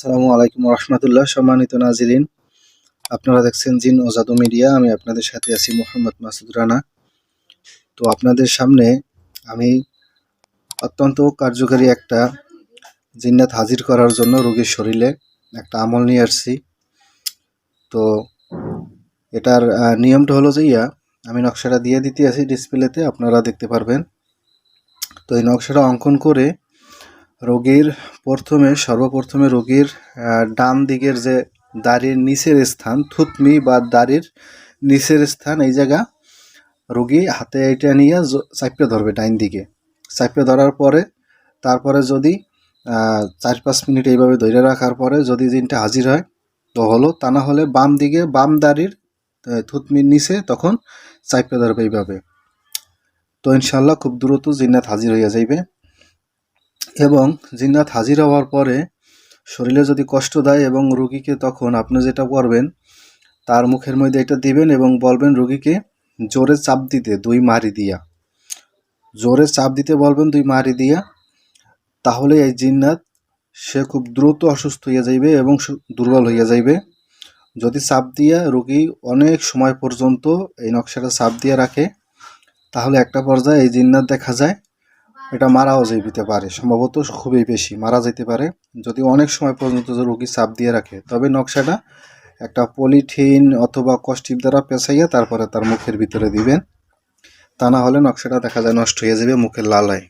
আসসালামু আলাইকুম রহমতুল্লাহ, সম্মানিত নাজিরিন। আপনারা দেখছেন জিন ও মিডিয়া, আমি আপনাদের সাথে আছি মোহাম্মদ মাসুদ রানা। তো আপনাদের সামনে আমি অত্যন্ত কার্যকারী একটা জিন্নাত হাজির করার জন্য রোগীর শরীরে একটা আমল নিয়ে আসছি। তো এটার নিয়মটা হলো যে, ইয়া, আমি নকশাটা দিয়ে দিতে আছি ডিসপ্লেতে আপনারা দেখতে পারবেন। তো এই নকশাটা অঙ্কন করে রোগীর প্রথমে, সর্বপ্রথমে রোগীর ডান দিকের যে দাড়ির নিচের স্থান থুতমি বা দাড়ির নিচের স্থান, এই জায়গা রোগী হাতে এটা নিয়ে চাপড়ে ধরবে ডাইন দিকে। চাপড়ে ধরার পরে, তারপরে যদি চার পাঁচ মিনিট এইভাবে ধরে রাখার পরে যদি দিনটা হাজির হয়, তো হলো, তা না হলে বাম দিকে, বাম দাড়ির থুতমির নিচে তখন চাপড়ে ধরবে এইভাবে। তো ইনশাল্লাহ খুব দ্রুত জিন্নাত হাজির হইয়া যাইবে। এবং জিন্নাত হাজির হওয়ার পরে শরীরে যদি কষ্ট দেয় এবং রুগীকে তখন আপনি যেটা করবেন, তার মুখের মধ্যে এটা দিবেন এবং বলবেন রুগীকে, জোরে চাপ দিতে দুই মারি দিয়া। জোরে চাপ দিতে বলবেন দুই মারি দিয়া, তাহলে এই জিন্নাত সে খুব দ্রুত অসুস্থ হইয়া যাইবে এবং দুর্বল হইয়া যাইবে। যদি চাপ দিয়া রুগী অনেক সময় পর্যন্ত এই নকশাটা চাপ দিয়া রাখে, তাহলে একটা পর্যায়ে এই জিন্নাত দেখা যায়। এটা মারাও যেতে পারে, সম্ভবত খুবই বেশি, মারা যেতে পারে। যদি অনেক সময় পর্যন্ত রোগী চাপ দিয়ে রাখে, তবে নকশাটা একটা পলিথিন অথবা কষ্টিপ দ্বারা পেঁচাইয়া তারপরে তার মুখের ভিতরে দিবেন। তা না হলে নকশাটা দেখা যায় নষ্ট হয়ে যাবে মুখের লালায়।